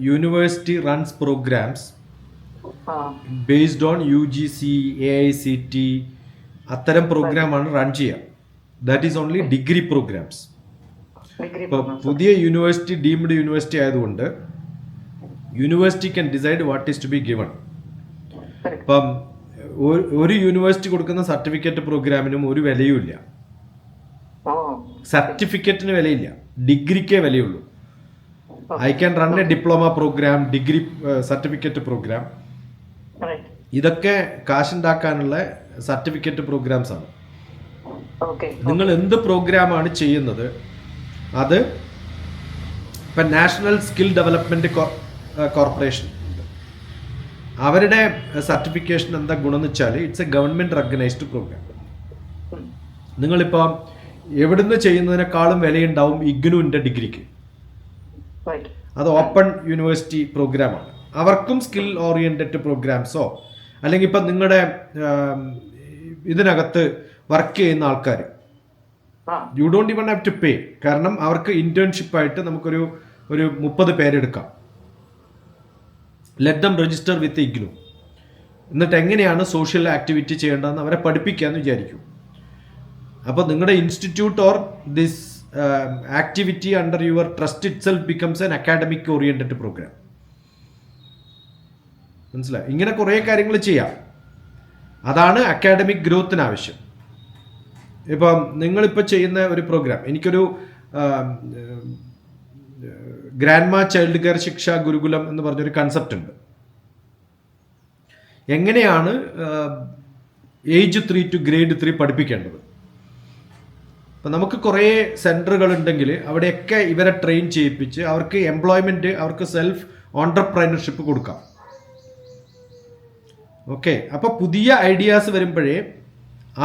University runs programs based on U G C A I C T അത്തരം പ്രോഗ്രാമാണ് run ചെയ്യുക that is only degree programs ഇപ്പൊ ഇപ്പോൾ പുതിയ യൂണിവേഴ്സിറ്റി ഡീംഡ് യൂണിവേഴ്സിറ്റി ആയതുകൊണ്ട് university can decide what is to be given ഇപ്പം ഒരു- university കൊടുക്കുന്ന സർട്ടിഫിക്കറ്റ് പ്രോഗ്രാമിനും ഒരു വിലയുമില്ല. സർട്ടിഫിക്കറ്റിന് വിലയില്ല. ഡിഗ്രിക്കേ വിലയുള്ളൂ. I can run a diploma program degree certificate program ഇതൊക്കെ കാശുണ്ടാക്കാനുള്ള സർട്ടിഫിക്കറ്റ് പ്രോഗ്രാംസ് ആണ്. നിങ്ങൾ എന്ത് പ്രോഗ്രാമാണ് ചെയ്യുന്നത്? അത് ഇപ്പൊ നാഷണൽ സ്കിൽ ഡെവലപ്മെന്റ് കോർപ്പറേഷൻ അവരുടെ സർട്ടിഫിക്കേഷൻ എന്താ ഗുണം എന്ന് വെച്ചാൽ it's a government recognised program നിങ്ങളിപ്പോൾ എവിടുന്ന് ചെയ്യുന്നതിനേക്കാളും വിലയുണ്ടാവും ഇഗ്നുവിന്റെ ഡിഗ്രിക്ക് അത് ഓപ്പൺ യൂണിവേഴ്സിറ്റി പ്രോഗ്രാമാണ് അവർക്കും സ്കിൽ ഓറിയന്റഡ് പ്രോഗ്രാംസോ അല്ലെങ്കിൽ ഇപ്പം നിങ്ങളുടെ ഇതിനകത്ത് വർക്ക് ചെയ്യുന്ന ആൾക്കാർ you don't even have to pay കാരണം അവർക്ക് ഇന്റേൺഷിപ്പ് ആയിട്ട് നമുക്കൊരു ഒരു മുപ്പത് പേരെടുക്കാം let them register with IGNOU എന്നിട്ട് എങ്ങനെയാണ് സോഷ്യൽ ആക്ടിവിറ്റി ചെയ്യേണ്ടതെന്ന് അവരെ പഠിപ്പിക്കാമെന്ന് വിചാരിക്കും. അപ്പോൾ നിങ്ങളുടെ institute or this activity under your trust itself becomes an academic oriented program മനസ്സിലായി? ഇങ്ങനെ കുറേ കാര്യങ്ങൾ ചെയ്യാം. അതാണ് അക്കാഡമിക് ഗ്രോത്തിന് ആവശ്യം. ഇപ്പം നിങ്ങളിപ്പോൾ ചെയ്യുന്ന ഒരു പ്രോഗ്രാം എനിക്കൊരു ഗ്രാൻഡ് മാ ചൈൽഡ് കെയർ ശിക്ഷ ഗുരുകുലം എന്ന് പറഞ്ഞൊരു കൺസെപ്റ്റ് ഉണ്ട്. എങ്ങനെയാണ് age three to grade three പഠിപ്പിക്കേണ്ടത്? അപ്പം നമുക്ക് കുറേ സെന്ററുകൾ ഉണ്ടെങ്കിൽ അവിടെയൊക്കെ ഇവരെ ട്രെയിൻ ചെയ്യിപ്പിച്ച് അവർക്ക് എംപ്ലോയ്മെന്റ് അവർക്ക് സെൽഫ് ഓണ്ടർപ്രൈനർഷിപ്പ് കൊടുക്കാം. ഓക്കെ അപ്പോൾ പുതിയ ഐഡിയാസ് വരുമ്പോഴേ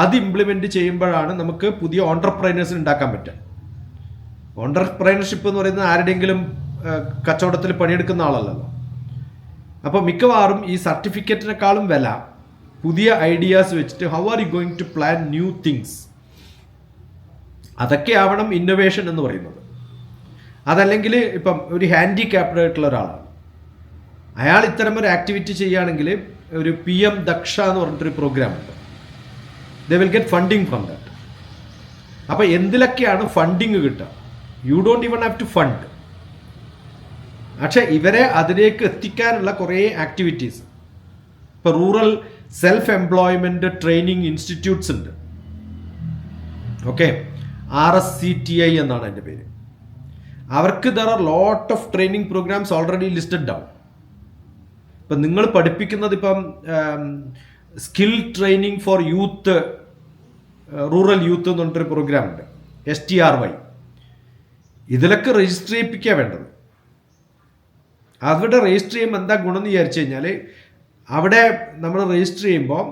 അത് ഇംപ്ലിമെന്റ് ചെയ്യുമ്പോഴാണ് നമുക്ക് പുതിയ ഓണ്ടർപ്രൈനേഴ്സിന് ഉണ്ടാക്കാൻ പറ്റുക. ഓണ്ടർപ്രൈനർഷിപ്പ് എന്ന് പറയുന്നത് ആരുടെയെങ്കിലും കച്ചവടത്തിൽ പണിയെടുക്കുന്ന ആളല്ലല്ലോ. അപ്പോൾ മിക്കവാറും ഈ സർട്ടിഫിക്കറ്റിനേക്കാളും വില പുതിയ ഐഡിയാസ് വെച്ചിട്ട് how are you going to plan new things അതൊക്കെ ആവണം ഇന്നൊവേഷൻ എന്ന് പറയുന്നത്. അതല്ലെങ്കിൽ ഇപ്പം ഒരു ഹാൻഡിക്യാപ്ഡ് ആയിട്ടുള്ള ഒരാളാണ്. അയാൾ ഇത്തരം ഒരു ആക്ടിവിറ്റി ചെയ്യുകയാണെങ്കിൽ ഒരു പി എം ദക്ഷ എന്ന് പറഞ്ഞിട്ടൊരു പ്രോഗ്രാം ഉണ്ട്. They will get funding from that അപ്പോൾ എന്തിലൊക്കെയാണ് ഫണ്ടിങ് കിട്ടുക? You don't even have to fund പക്ഷേ ഇവരെ അതിലേക്ക് എത്തിക്കാനുള്ള കുറേ ആക്ടിവിറ്റീസ് ഇപ്പോൾ rural self employment training institutes ഉണ്ട്. Okay R S C T I എന്നാണ് എന്റെ പേര്. അവർക്ക് there are lot of training programs already listed down ഇപ്പം നിങ്ങൾ പഠിപ്പിക്കുന്നത് ഇപ്പം skill training for youth rural youth എന്ന് പറഞ്ഞിട്ടൊരു പ്രോഗ്രാം ഉണ്ട്. എസ് ടി ആർ വൈ ഇതിലൊക്കെ രജിസ്റ്റർ ചെയ്യിപ്പിക്കുക വേണ്ടത്. അവിടെ രജിസ്റ്റർ ചെയ്യുമ്പോൾ എന്താ ഗുണം എന്ന് വിചാരിച്ചു കഴിഞ്ഞാൽ അവിടെ നമ്മൾ രജിസ്റ്റർ ചെയ്യുമ്പോൾ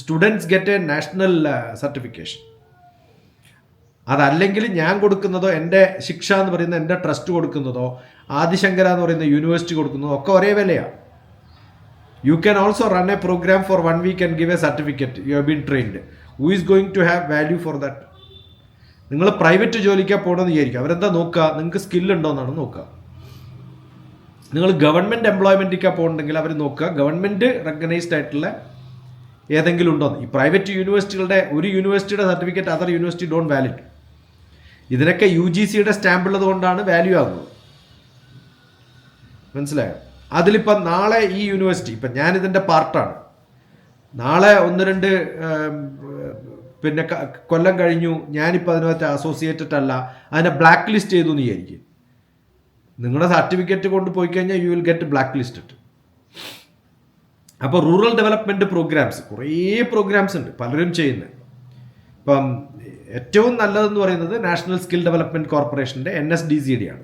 students get a national certification അതല്ലെങ്കിൽ ഞാൻ കൊടുക്കുന്നതോ എന്റെ ശിക്ഷ എന്ന് പറയുന്ന എന്റെ ട്രസ്റ്റ് കൊടുക്കുന്നതോ ആദിശങ്കര എന്ന് പറയുന്ന യൂണിവേഴ്സിറ്റി കൊടുക്കുന്നതോ ഒക്കെ ഒരേ വിലയാണ് you can also run a program for one week and give a certificate you have been trained who is going to have value for that നിങ്ങൾ പ്രൈവറ്റ് ജോലിക്കാണ് പോകണമെന്ന് വിചാരിക്കും. അവരെന്താ നോക്കുക നിങ്ങൾക്ക് സ്കില്ലുണ്ടോ എന്നാണ് നോക്കുക നിങ്ങൾ ഗവൺമെന്റ് എംപ്ലോയ്മെന്റിക്കാണ് പോകണമെങ്കിൽ അവർ നോക്കുക ഗവൺമെന്റ് റെക്കഗ്നൈസ്ഡ് ആയിട്ടുള്ള ഏതെങ്കിലും ഉണ്ടോ ഈ പ്രൈവറ്റ് യൂണിവേഴ്സിറ്റികളുടെ ഒരു യൂണിവേഴ്സിറ്റിയുടെ certificate other university don't valid ഇതിനൊക്കെ യു ജി സിയുടെ സ്റ്റാമ്പ് ഉള്ളത് കൊണ്ടാണ് വാല്യൂ ആകുന്നത് മനസ്സിലായോ? അതിലിപ്പം നാളെ ഈ യൂണിവേഴ്സിറ്റി ഇപ്പം ഞാനിതിന്റെ പാർട്ടാണ് നാളെ ഒന്ന് രണ്ട് പിന്നെ കൊല്ലം കഴിഞ്ഞു ഞാനിപ്പോൾ അതിനകത്ത് അസോസിയേറ്റഡ് അല്ല അതിനെ ബ്ലാക്ക് ലിസ്റ്റ് ചെയ്തു എന്ന് വിചാരിക്കും. നിങ്ങളുടെ സർട്ടിഫിക്കറ്റ് കൊണ്ട് പോയി കഴിഞ്ഞാൽ you will get blacklisted അപ്പോൾ റൂറൽ ഡെവലപ്മെന്റ് പ്രോഗ്രാംസ് കുറേ പ്രോഗ്രാംസ് ഉണ്ട് പലരും ചെയ്യുന്നത്. ഇപ്പം ഏറ്റവും നല്ലതെന്ന് പറയുന്നത് നാഷണൽ സ്കിൽ ഡെവലപ്മെന്റ് കോർപ്പറേഷന്റെ N S D C D ആണ്.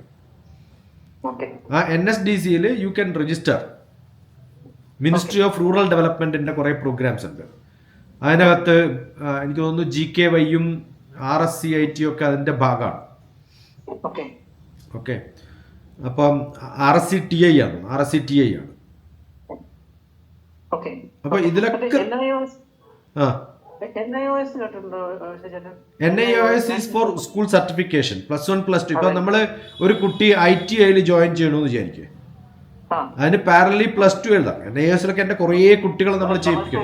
ആ എൻ എസ് ഡി സിയിൽ you can register ministry of rural ഡെവലപ്മെന്റിന്റെ കുറെ പ്രോഗ്രാംസ് ഉണ്ട്. അതിനകത്ത് എനിക്ക് തോന്നുന്നു G K വൈയും R S C I T ഒക്കെ അതിന്റെ ഭാഗമാണ്. ഓക്കെ. അപ്പം R S C T I ആണ് R S C T I ആണ്. അപ്പൊ ഇതിലൊക്കെ- ആ. N I O S is for school certification plus one plus two ഇപ്പൊ നമ്മൾ ഒരു കുട്ടി ഐ ടി ഐയിൽ ജോയിൻ ചെയ്യണമെന്ന് വിചാരിക്കുക ആ. അതിന് പാരലി പ്ലസ് ടു എഴുതാം. എൻ ഐ എസിലൊക്കെ എന്റെ കുറേ കുട്ടികളെ നമ്മൾ ചെയ്യിപ്പിക്കും.